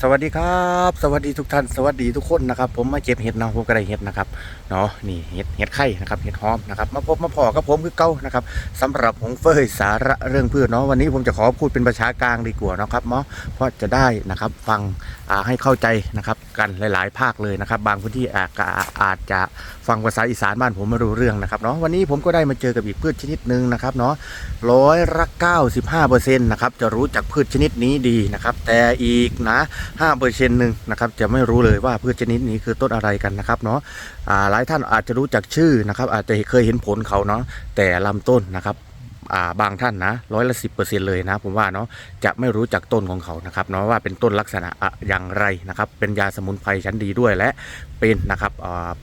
สวัสดีครับ สวัสดีทุกท่านสวัสดีทุกคนนะครับ ผมมาเก็บเห็ดนะผมก็ได้เห็ดนะครับเนาะนี่เห็ดเห็ดไข่นะครับเห็ดหอมนะครับมาพบมาพอกับผมคือเก้านะครับสำหรับหงเฟยสาระเรื่องพืชเนาะวันนี้ผมจะขอพูดเป็นภาษากลางดีกว่านะครับเนาะเพราะจะได้นะครับฟังให้เข้าใจนะครับกันหลาย ๆ ภาคเลยนะครับ บางพื้นที่อาจจะฟังภาษาอีสานบ้านผมไม่รู้เรื่องนะครับเนาะวันนี้ผมก็ได้มาเจอกับอีกพืชชนิดหนึ่งนะครับเนาะร้อยละ95%นะครับจะรู้จักพืชชนิดนี้ดีนะครับแต่อีกนะห้าเปอร์เซ็นต์หนึ่งนะครับจะไม่รู้เลยว่าพืชชนิดนี้คือต้นอะไรกันนะครับเนาะหลายท่านอาจจะรู้จักชื่อนะครับอาจจะเคยเห็นผลเขาเนาะแต่ลำต้นนะครับ บางท่านนะร้อยละสิเลยนะผมว่าเนาะจะไม่รู้จักต้นของเขานะครับเนาะว่าเป็นต้นลักษณะอะอย่างไรนะครับ เป็นยาสมุนไพรชั้นดีด้วยและเป็นนะครับ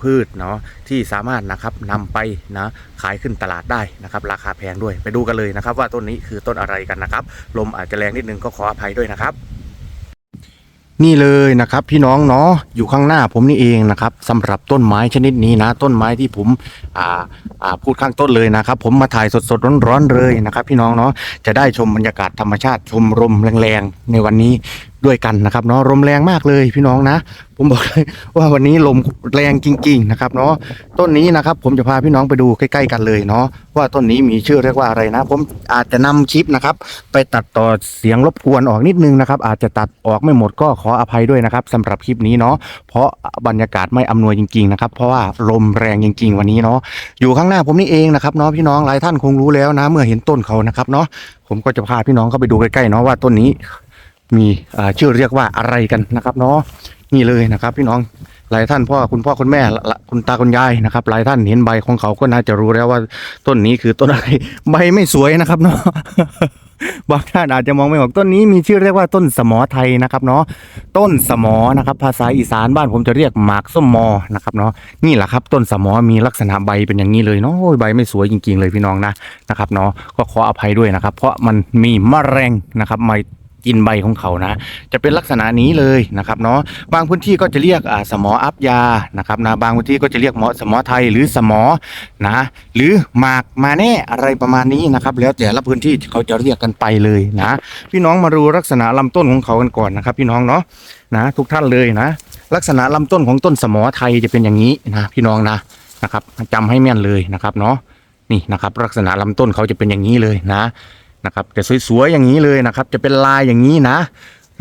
พืชเนาะที่สามารถนะครับนำไปนะขายขึ้นตลาดได้นะครับราคาแพงด้วยไปดูกันเลยนะครับ ว่าต้นนี้คือต้นอะไรกันนะครับ ลมอาจจะแรงนิดนึงก็ขออภัยด้วยนะครับ นี่เลยนะครับพี่น้องเนาะอยู่ข้างหน้าผมนี่เองนะครับสำหรับต้นไม้ชนิดนี้นะ ต้นไม้ที่ผมอ่าอ่าพูดข้างต้นเลยนะครับ ผมมาถ่ายสดๆร้อนๆเลยนะครับ พี่น้องเนาะจะได้ชมบรรยากาศธรรมชาติชมลมแรงๆในวันนี้ ด้วยกันนะครับเนาะลมแรงมากเลยพี่น้องนะ ผมบอกเลยว่าวันนี้ลมแรงจริง ๆ นะครับ เนาะต้นนี้นะครับ ผมจะพาพี่น้องไปดูใกล้ๆกันเลยเนาะว่าต้นนี้มีชื่อเรียกว่าอะไรนะ ผมอาจจะนำคลิปนะครับ ไปตัดต่อเสียงรบกวนออกนิดนึงนะครับ อาจจะตัดออกไม่หมดก็ขออภัยด้วยนะครับสำหรับคลิปนี้เนาะเพราะบรรยากาศไม่อำนวยจริงๆนะครับเพราะว่าลมแรงจริง ๆ วันนี้เนาะอยู่ข้างหน้าผมนี่เองนะครับเนาะพี่น้องหลายท่านคงรู้แล้วนะ เมื่อเห็นต้นเขานะครับเนาะผมก็จะพาพี่น้องเข้าไปดูใกล้ๆเนาะว่าต้นนี้ มีชื่อเรียกว่าอะไรกันนะครับเนาะนี่เลยนะครับพี่น้องหลายท่านพ่อคุณพ่อคุณแม่คุณตาคุณยายนะครับหลายท่านเห็นใบของเขาก็น่าจะรู้แล้วว่าต้นนี้คือต้นอะไรใบไม่สวยนะครับเนาะบางท่านอาจจะมองไม่ออกต้นนี้มีชื่อเรียกว่าต้นสมอไทยนะครับเนาะต้นสมอนะครับ ภาษาอีสานบ้านผมจะเรียกหมากส้มมอนะครับเนาะนี่แหละครับต้นสมอมีลักษณะใบเป็นอย่างนี้เลยเนาะโอ้ยใบไม่สวยจริง ๆ เลยพี่น้องนะนะครับเนาะก็ขออภัยด้วยนะครับ เพราะมันมีมแมลงนะครับมา กินใบของเขานะ จะเป็นลักษณะนี้เลยนะครับเนาะบางพื้นที่ก็จะเรียกอ่าสมออัพยานะครับนะบางพื้นที่ก็จะเรียกหมอสมอไทยหรือสมอนะหรือหมากมาแน่อะไรประมาณนี้นะครับ แล้วแต่ละพื้นที่เขาจะเรียกกันไปเลยนะ พี่น้องมาดูลักษณะลำต้นของเขากันก่อนนะครับ พี่น้องเนาะนะทุกท่านเลยนะ ลักษณะลำต้นของต้นสมอไทยจะเป็นอย่างนี้นะพี่น้องนะนะครับจำให้แม่นเลยนะครับเนาะนี่นะครับลักษณะลำต้นเขาจะเป็นอย่างนี้เลยนะ นะครับจะสวยๆอย่างนี้เลยนะครับ จะเป็นลายอย่างนี้นะ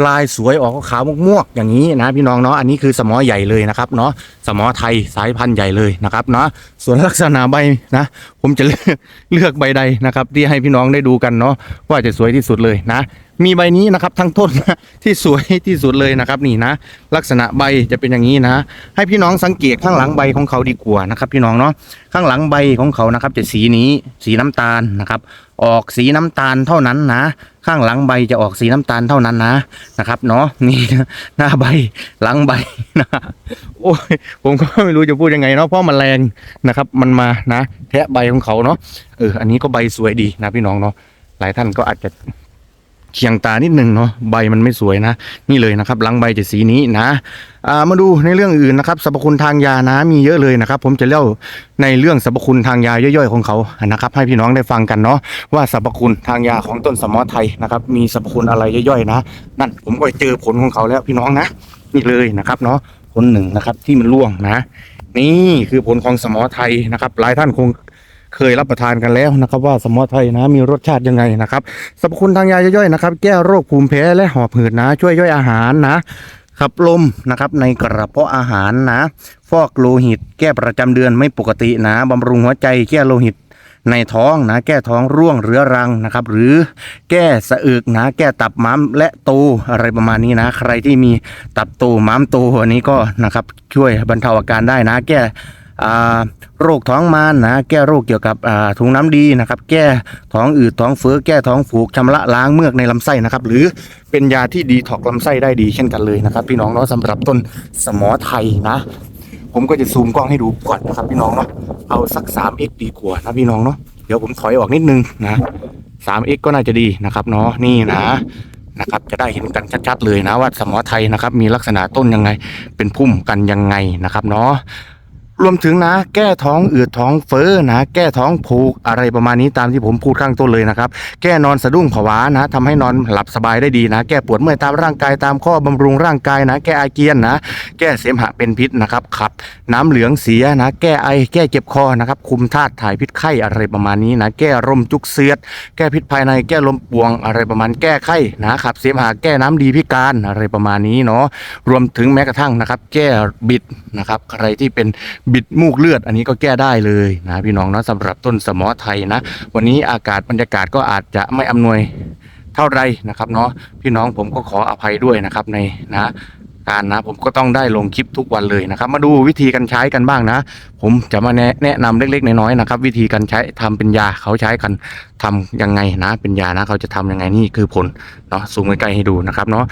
ลายสวยออกขาวม่วงๆอย่างนี้นะพี่น้องเนาะอันนี้คือสมอใหญ่เลยนะครับเนาะสมอไทยสายพันธุ์ใหญ่เลยนะครับเนาะส่วนลักษณะใบนะ ผมจะเลือกเลือกใบใดนะครับ ที่ให้พี่น้องได้ดูกันเนาะว่าจะสวยที่สุดเลยนะ มีใบนี้นะครับทั้งต้นที่สวยที่สุดเลยนะครับนี่นะ ลักษณะใบจะเป็นอย่างนี้นะ ให้พี่น้องสังเกตข้างหลังใบของเขาดีกว่านะครับ พี่น้องเนาะข้างหลังใบของเขานะครับ จะสีนี้สีน้ำตาลนะครับ ออกสีน้ำตาลเท่านั้นนะ ข้างหลังใบจะออกสีน้ำตาลเท่านั้นนะนะครับ เนาะนี่หน้าใบหลังใบนะโอ้ยผมก็ไม่รู้จะพูดยังไงเนาะเพราะมันแรงนะครับ มันมานะ แทะใบของเขาเนาะเอออันนี้ก็ใบสวยดีนะพี่น้องเนาะหลายท่านก็อาจจะ เคียงตานิดนึงเนาะใบมันไม่สวยนะ นี่เลยนะครับหลังใบจะสีนี้นะามาดูในเรื่องอื่นนะครับสรรพคุณทางยานะมีเยอะเลยนะครับ ผมจะเล่าในเรื่องสรรพคุณทางยาย่อยๆของเขานะครับ ให้พี่น้องได้ฟังกันเนาะว่าสรรพคุณทางยาของต้นสมอไทยนะครับมีสรรพคุณอะไรย่อยๆนะนั่นผมก็เจอผลของเขาแล้วพี่น้องนะ นี่เลยนะครับเนาะผลหนึ่งนะครับที่มันร่วงนะ นี่คือผลของสมอไทยนะครับหลายท่านคง เคยรับประทานกันแล้วนะครับ ว่าสมอไทยนะมีรสชาติยังไงนะครับสรรพคุณทางยาย่อยๆนะครับ แก้โรคภูมิแพ้และหอบหืดนะ ช่วยย่อยอาหารนะขับลมนะครับในกระเพาะอาหารนะ ฟอกโลหิต แก้ประจำเดือนไม่ปกตินะบำรุงหัวใจแก้โลหิตในท้องนะแก้ท้องร่วงเรื้อรังนะครับ หรือแก้สะอึกนะแก้ตับม้ามและโตอะไรประมาณนี้นะ ใครที่มีตับโตม้ามโตอันนี้ก็นะครับช่วยบรรเทาอาการได้นะ แก้ โรคท้องมานนะแก้โรคเกี่ยวกับถุงน้ำดีนะครับ แก้ท้องอืดท้องเฟ้อแก้ท้องผูกชำระล้างเมือกในลำไส้นะครับ หรือเป็นยาที่ดีถอกลำไส้ได้ดีเช่นกันเลยนะครับ พี่น้องเนาะสำหรับต้นสมอไทยนะ ผมก็จะซูมกล้องให้ดูก่อนนะครับ พี่น้องเนาะเอาสัก 3x ดีกว่านะพี่น้องเนาะเดี๋ยวผมถอยออกนิดนึงนะ 3x ก็น่าจะดีนะครับเนาะนี่นะนะครับจะได้เห็นกันชัดๆเลยนะว่าสมอไทยนะครับมีลักษณะต้นยังไงเป็นพุ่มกันยังไงนะครับเนาะ รวมถึงนะ แก้ท้องอืดท้องเฟ้อนะ แก้ท้องผูกอะไรประมาณนี้ตามที่ผมพูดข้างต้นเลยนะครับ แก้นอนสะดุ้งผวานะทำให้นอนหลับสบายได้ดีนะ แก้ปวดเมื่อยตามร่างกายตามข้อบำรุงร่างกายนะ แก้อาเจียนนะ แก้เสมหะเป็นพิษนะครับขับ น้ำเหลืองเสียนะ แก้ไอแก้เจ็บคอนะครับ คุมธาตุถ่ายพิษไข้อะไรประมาณนี้นะ แก้ลมจุกเสียดแก้พิษภายในแก้ลมปวงอะไรประมาณ แก้ไข้นะขับเสมหะแก้น้ำดีพิการอะไรประมาณนี้เนาะรวมถึงแม้กระทั่งนะครับ แก้บิดนะครับใครที่เป็นบิดมูกเลือด อันนี้ก็แก้ได้เลยนะพี่น้องเนาะสำหรับต้นสมอไทยนะ วันนี้อากาศบรรยากาศก็อาจจะไม่อำนวยเท่าไรนะครับเนาะพี่น้องผมก็ขออภัยด้วยนะครับในนะการนะผมก็ต้องได้ลงคลิปทุกวันเลยนะครับ มาดูวิธีการใช้กันบ้างนะ ผมจะมาแนะแนะนำเล็กๆน้อยๆนะครับ วิธีการใช้ทำเป็นยาเขาใช้กันทำยังไงนะ เป็นยานะเขาจะทำยังไงนี่คือผลเนาะซูมใกล้ๆให้ดูนะครับเนาะ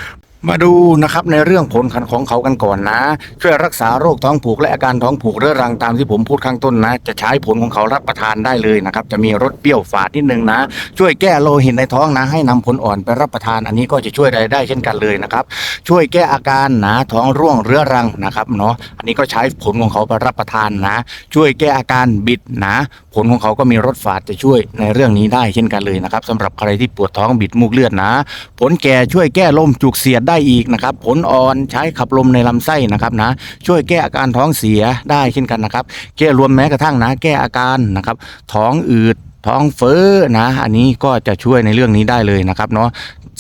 มาดูนะครับในเรื่องผลของเขากันก่อนนะ ช่วยรักษาโรคท้องผูกและอาการท้องผูกเรื้อรังตามที่ผมพูดข้างต้นนะ จะใช้ผลของเขารับประทานได้เลยนะครับ จะมีรสเปรี้ยวฝาดนิดนึงนะ ช่วยแก้โลหิตในท้องนะ ให้นำผลอ่อนไปรับประทาน อันนี้ก็จะช่วยได้ได้เช่นกันเลยนะครับ ช่วยแก้อาการนาท้องร่วงเรื้อรังนะครับเนาะอันนี้ก็ใช้ผลของเขาไปรับประทานนะ ช่วยแก้อาการบิดนะ ผลของเขาก็มีรสฝาดจะช่วยในเรื่องนี้ได้เช่นกันเลยนะครับสำหรับใครที่ปวดท้องบิดมูกเลือดนะ ผลแก่ช่วยแก้ลมจุกเสียดได้อีกนะครับ ผลอ่อนใช้ขับลมในลำไส้นะครับนะ ช่วยแก้อาการท้องเสียได้เช่นกันนะครับ แก้รวมแม้กระทั่งนะ แก้อาการนะครับ ท้องอืดท้องเฟ้อนะ อันนี้ก็จะช่วยในเรื่องนี้ได้เลยนะครับเนาะ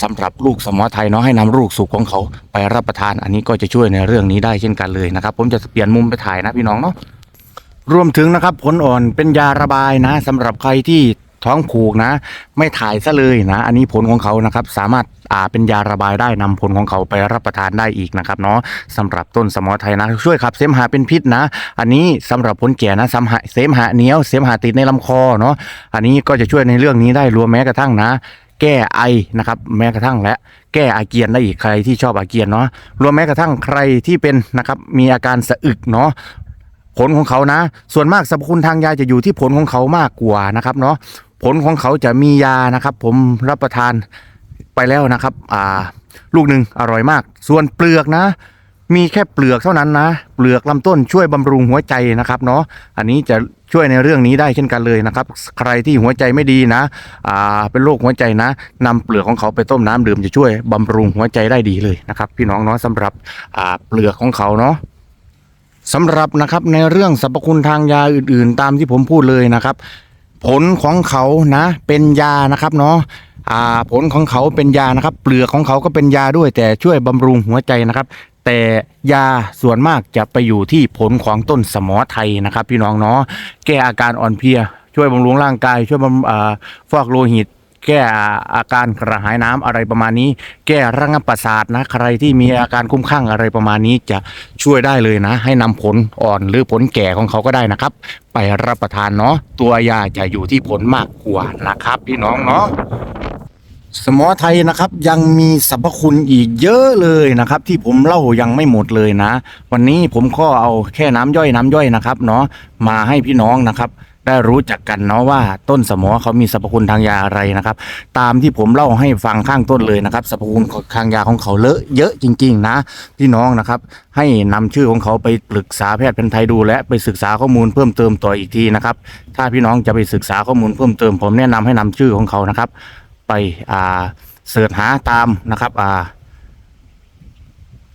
สำหรับลูกสมอไทยเนาะให้นำลูกสุกของเขาไปรับประทาน อันนี้ก็จะช่วยในเรื่องนี้ได้เช่นกันเลยนะครับ ผมจะเปลี่ยนมุมไปถ่ายนะพี่น้องเนาะรวมถึงนะครับผลอ่อนเป็นยาระบายนะสำหรับใครที่ ท้องผูกนะ ไม่ถ่ายซะเลยนะ อันนี้ผลของเขานะครับ สามารถอ่าเป็นยาระบายได้นำผลของเขาไปรับประทานได้อีกนะครับเนาะสำหรับต้นสมอไทยนะ ช่วยขับเสมหะเป็นพิษนะ อันนี้สำหรับผลแก่นะสมหะเสมหะเหนียวเสมหะติดในลำคอเนาะอันนี้ก็จะช่วยในเรื่องนี้ได้รวมแม้กระทั่งนะแก้ไอนะครับแม้กระทั่งและแก้อาเกียนได้อีกใครที่ชอบอาเกียนเนาะรวมแม้กระทั่งใครที่เป็นนะครับมีอาการสะอึกเนาะผลของเขานะ ส่วนมากสรรพคุณทางยาจะอยู่ที่ผลของเขามากกว่านะครับเนาะ ผลของเขาจะมียานะครับ ผมรับประทานไปแล้วนะครับ อ่า ลูกหนึ่งอร่อยมาก ส่วนเปลือกนะ มีแค่เปลือกเท่านั้นนะ เปลือกลำต้นช่วยบำรุงหัวใจนะครับเนาะอันนี้จะช่วยในเรื่องนี้ได้เช่นกันเลยนะครับ ใครที่หัวใจไม่ดีนะ อ่า เป็นโรคหัวใจนะนำเปลือกของเขาไปต้มน้ำดื่มจะช่วยบำรุงหัวใจได้ดีเลยนะครับ พี่น้องเนาะสำหรับ อ่า เปลือกของเขาเนาะสำหรับนะครับในเรื่องสรรพคุณทางยาอื่น ๆ ตามที่ผมพูดเลยนะครับ ผลของเขานะ เป็นยานะครับเนาะอ่าผลของเขาเป็นยานะครับ เปลือกของเขาก็เป็นยาด้วย แต่ช่วยบำรุงหัวใจนะครับ แต่ยาส่วนมากจะไปอยู่ที่ผลของต้นสมอไทยนะครับ พี่น้องเนาะแก้อาการอ่อนเพลีย ช่วยบำรุงร่างกาย ช่วยบำอ่าฟอกโลหิต แก้อาการกระหายน้ำอะไรประมาณนี้ แก้ระงับประสาทนะ ใครที่มีอาการคุ้มข้างอะไรประมาณนี้จะช่วยได้เลยนะ ให้นำผลอ่อนหรือผลแก่ของเขาก็ได้นะครับ ไปรับประทานเนาะตัวยาจะอยู่ที่ผลมากกว่านะครับ พี่น้องเนาะสมอไทยนะครับยังมีสรรพคุณอีกเยอะเลยนะครับ ที่ผมเล่ายังไม่หมดเลยนะ วันนี้ผมก็เอาแค่น้ำย่อยน้ำย่อยนะครับเนาะมาให้พี่น้องนะครับ ได้รู้จักกันเนาะว่าต้นสมอเขามีสรรพคุณทางยาอะไรนะครับ ตามที่ผมเล่าให้ฟังข้างต้นเลยนะครับสรรพคุณทางยาของเขาเลอะเยอะจริง ๆ นะพี่น้องนะครับ ให้นำชื่อของเขาไปปรึกษาแพทย์แผนไทยดูและไปศึกษาข้อมูลเพิ่มเติมต่ออีกทีนะครับ ถ้าพี่น้องจะไปศึกษาข้อมูลเพิ่มเติม ผมแนะนำให้นำชื่อของเขานะครับ ไปอ่าเสิร์ชหาตามนะครับอ่า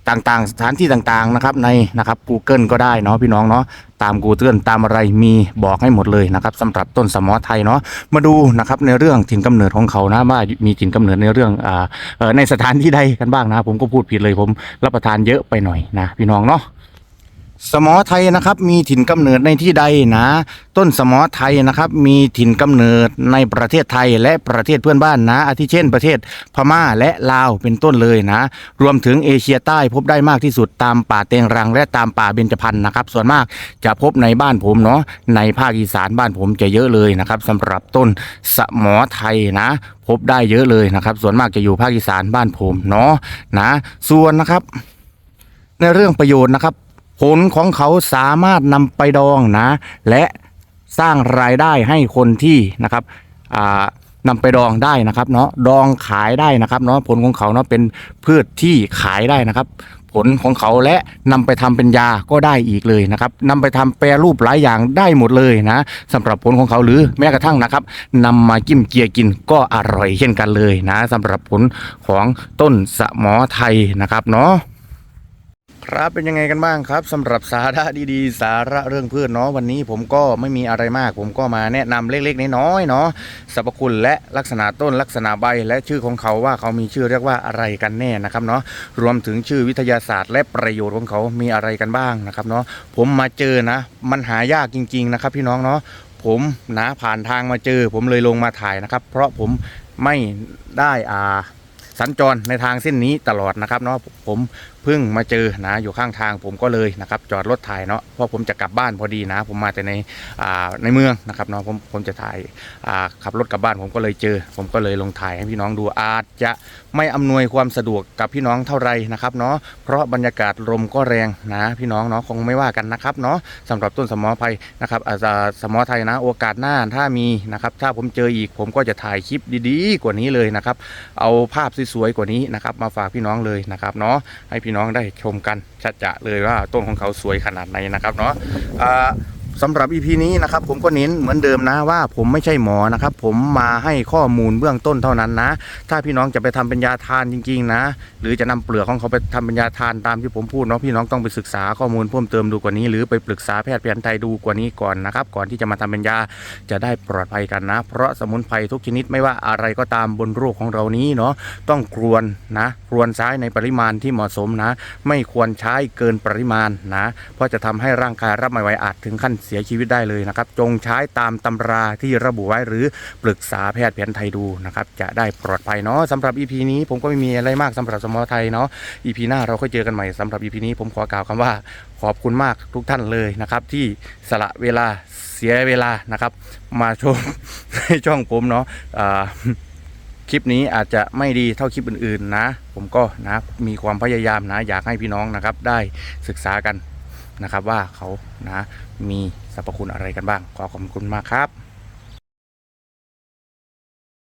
ต่างๆ สถานที่ต่างๆนะครับในนะครับ Google ก็ได้เนาะพี่น้องเนาะตาม Google ตามอะไรมีบอกให้หมดเลยนะครับสำหรับต้นสมอไทยเนาะมาดูนะครับในเรื่องถิ่นกำเนิดของเขานะว่ามีถิ่นกำเนิดในเรื่องอ่าในสถานที่ใดกันบ้างนะผมก็พูดผิดเลยผมรับประทานเยอะไปหน่อยนะพี่น้องเนาะ สมอไทยนะครับมีถิ่นกำเนิดในที่ใดนะ ต้นสมอไทยนะครับมีถิ่นกำเนิดในประเทศไทยและประเทศเพื่อนบ้านนะ อาทิเช่นประเทศพม่าและลาวเป็นต้นเลยนะ รวมถึงเอเชียใต้พบได้มากที่สุดตามป่าเตงรังและตามป่าเบญจพรรณนะครับ ส่วนมากจะพบในบ้านผมเนาะในภาคอีสานบ้านผมจะเยอะเลยนะครับสำหรับต้นสมอไทยนะ พบได้เยอะเลยนะครับ ส่วนมากจะอยู่ภาคอีสานบ้านผมเนาะนะ ส่วนนะครับในเรื่องประโยชน์นะครับ ผลของเขาสามารถนำไปดองนะ และสร้างรายได้ให้คนที่นะครับนำไปดองได้นะครับเนาะดองขายได้นะครับเนาะผลของเขาเนาะเป็นพืชที่ขายได้นะครับ ผลของเขาและนำไปทำเป็นยาก็ได้อีกเลยนะครับนำไปทำแปรรูปหลายอย่างได้หมดเลยนะสำหรับผลของเขาหรือแม้กระทั่งนะครับนำมาจิ้มเกียกินก็อร่อยเช่นกันเลยนะสำหรับผลของต้นสะหมอไทยนะครับเนาะ ครับเป็นยังไงกันบ้างครับสำหรับสาระดีๆ สาระเรื่องพืชเนาะวันนี้ผมก็ไม่มีอะไรมาก ผมก็มาแนะนำเล็กๆน้อยๆเนาะสรรพคุณและลักษณะต้นลักษณะใบ และชื่อของเขาว่าเขามีชื่อเรียกว่าอะไรกันแน่นะครับเนาะรวมถึงชื่อวิทยาศาสตร์ และประโยชน์ของเขามีอะไรกันบ้างนะครับเนาะผมมาเจอนะ มันหายากจริง ๆนะครับ พี่น้องเนาะผมนะผ่านทางมาเจอ ผมเลยลงมาถ่ายนะครับ เพราะผมไม่ได้อ่าสัญจรในทางเส้นนี้ตลอดนะครับเนาะผม เพิ่งมาเจอนะอยู่ข้างทางผมก็เลยนะครับจอดรถถ่ายเนาะเพราะผมจะกลับบ้านพอดีนะ ผมมาแต่ในในเมืองนะครับเนาะผมผมจะถ่ายขับรถกลับบ้านผมก็เลยเจอ ผมก็เลยลงถ่ายให้พี่น้องดูอาจจะไม่อำนวยความสะดวกกับพี่น้องเท่าไหรนะครับเนาะเพราะบรรยากาศลมก็แรงนะพี่น้องเนาะคงไม่ว่ากันนะครับเนาะสำหรับต้นสมอไพรนะครับอาจจะสมอไทยนะโอกาสหน้าถ้ามีนะครับถ้าผมเจออีกผมก็จะถ่ายคลิปดีๆ กว่านี้เลยนะครับเอาภาพสวยๆกว่านี้นะครับมาฝากพี่น้องเลยนะครับเนาะให้พี่น้องได้ชมกันชัดจะเลยว่าต้นของเขาสวยขนาดไหนนะครับเนาะ สำหรับ EP นี้นะครับผมก็เน้นเหมือนเดิมนะว่าผมไม่ใช่หมอนะครับ ผมมาให้ข้อมูลเบื้องต้นเท่านั้นนะ ถ้าพี่น้องจะไปทำเป็นยาทานจริงๆนะ หรือจะนำเปลือกของเขาไปทำเป็นยาทานตามที่ผมพูดเนาะพี่น้องต้องไปศึกษาข้อมูลเพิ่มเติมดูกว่านี้ หรือไปปรึกษาแพทย์แผนไทยดูกว่านี้ก่อนนะครับ ก่อนที่จะมาทำเป็นยาจะได้ปลอดภัยกันนะ เพราะสมุนไพรทุกชนิดไม่ว่าอะไรก็ตามบนโรคของเรานี้เนาะต้องกรวนนะกรวนใช้ในปริมาณที่เหมาะสมนะ ไม่ควรใช้เกินปริมาณนะ เพราะจะทำให้ร่างกายรับไม่ไหวอาจถึงขั้นเสียชีวิตได้เลยนะครับ จงใช้ตามตำราที่ระบุไว้หรือปรึกษาแพทย์แผนไทยดูนะครับ จะได้ปลอดภัยเนาะสำหรับ EP นี้ผมก็ไม่มีอะไรมากสำหรับสมอไทยเนาะ EP หน้าเราค่อยเจอกันใหม่สำหรับ EP นี้ผมขอกล่าวคำว่าขอบคุณมากทุกท่านเลยนะครับ ที่สละเวลาเสียเวลานะครับ มาชมในช่องผมเนาะคลิปนี้อาจจะไม่ดีเท่าคลิปอื่นๆนะ ผมก็นะมีความพยายามนะอยากให้พี่น้องนะครับ ได้ศึกษากัน นะครับว่าเขานะมีสรรพคุณอะไรกันบ้าง ขอขอบคุณมากครับ